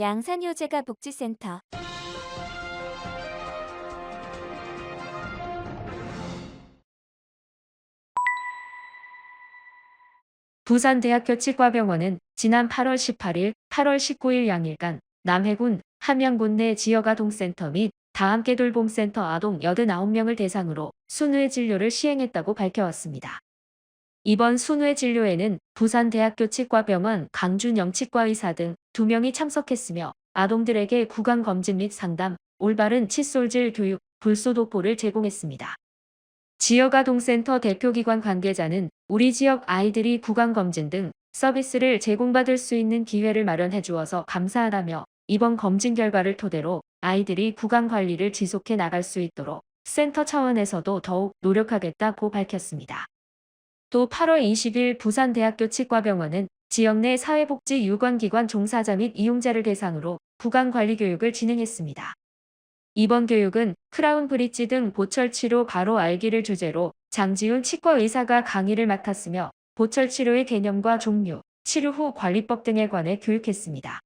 양산효재가 복지센터 부산대학교 치과병원은 지난 8월 18일, 8월 19일 양일간 남해군 함양군 내 지역아동센터 및 다함께 돌봄센터 아동 89명을 대상으로 순회 진료를 시행했다고 밝혀왔습니다. 이번 순회 진료에는 부산대학교 치과병원 강준영 치과의사 등 2명이 참석했으며 아동들에게 구강검진 및 상담, 올바른 칫솔질 교육, 불소독보를 제공했습니다. 지역아동센터 대표기관 관계자는 우리 지역 아이들이 구강검진 등 서비스를 제공받을 수 있는 기회를 마련해 주어서 감사하다며 이번 검진 결과를 토대로 아이들이 구강관리를 지속해 나갈 수 있도록 센터 차원에서도 더욱 노력하겠다고 밝혔습니다. 또 8월 20일 부산대학교 치과병원은 지역 내 사회복지 유관기관 종사자 및 이용자를 대상으로 구강관리 교육을 진행했습니다. 이번 교육은 크라운 브릿지 등 보철 치료 바로 알기를 주제로 장지훈 치과 의사가 강의를 맡았으며 보철 치료의 개념과 종류, 치료 후 관리법 등에 관해 교육했습니다.